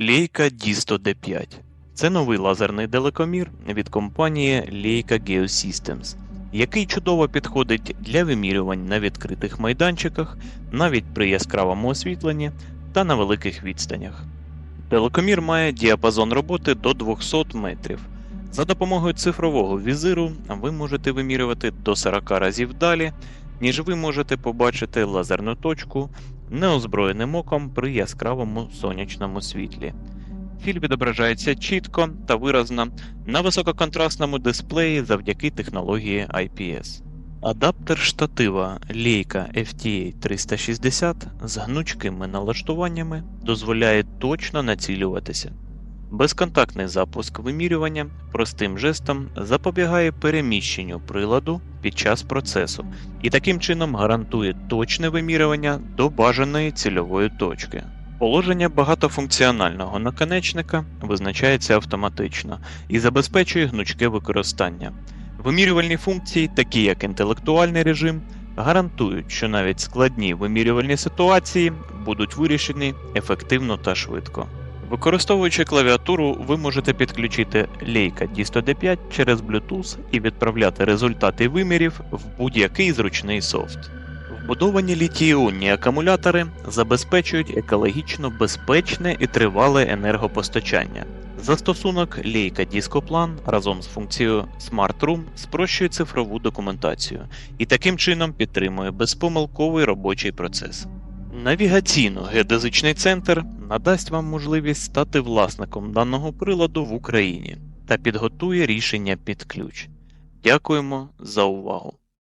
Leica D100D5. Це новий лазерний далекомір від компанії Leica Geosystems, який чудово підходить для вимірювань на відкритих майданчиках, навіть при яскравому освітленні та на великих відстанях. Далекомір має діапазон роботи до 200 метрів. За допомогою цифрового візиру ви можете вимірювати до 40 разів далі, ніж ви можете побачити лазерну точку неозброєним оком при яскравому сонячному світлі. Філь відображається чітко та виразно на висококонтрастному дисплеї завдяки технології IPS. Адаптер штатива Leica FTA 360 з гнучкими налаштуваннями дозволяє точно націлюватися. Безконтактний запуск вимірювання простим жестом запобігає переміщенню приладу під час процесу і таким чином гарантує точне вимірювання до бажаної цільової точки. Положення багатофункціонального наконечника визначається автоматично і забезпечує гнучке використання. Вимірювальні функції, такі як інтелектуальний режим, гарантують, що навіть складні вимірювальні ситуації будуть вирішені ефективно та швидко. Використовуючи клавіатуру, ви можете підключити Leica D100D5 через Bluetooth і відправляти результати вимірів в будь-який зручний софт. Вбудовані літій-іонні акумулятори забезпечують екологічно безпечне і тривале енергопостачання. Застосунок Leica Discoplan разом з функцією Smart Room спрощує цифрову документацію і таким чином підтримує безпомилковий робочий процес. Навігаційно-геодезичний центр надасть вам можливість стати власником даного приладу в Україні та підготує рішення під ключ. Дякуємо за увагу!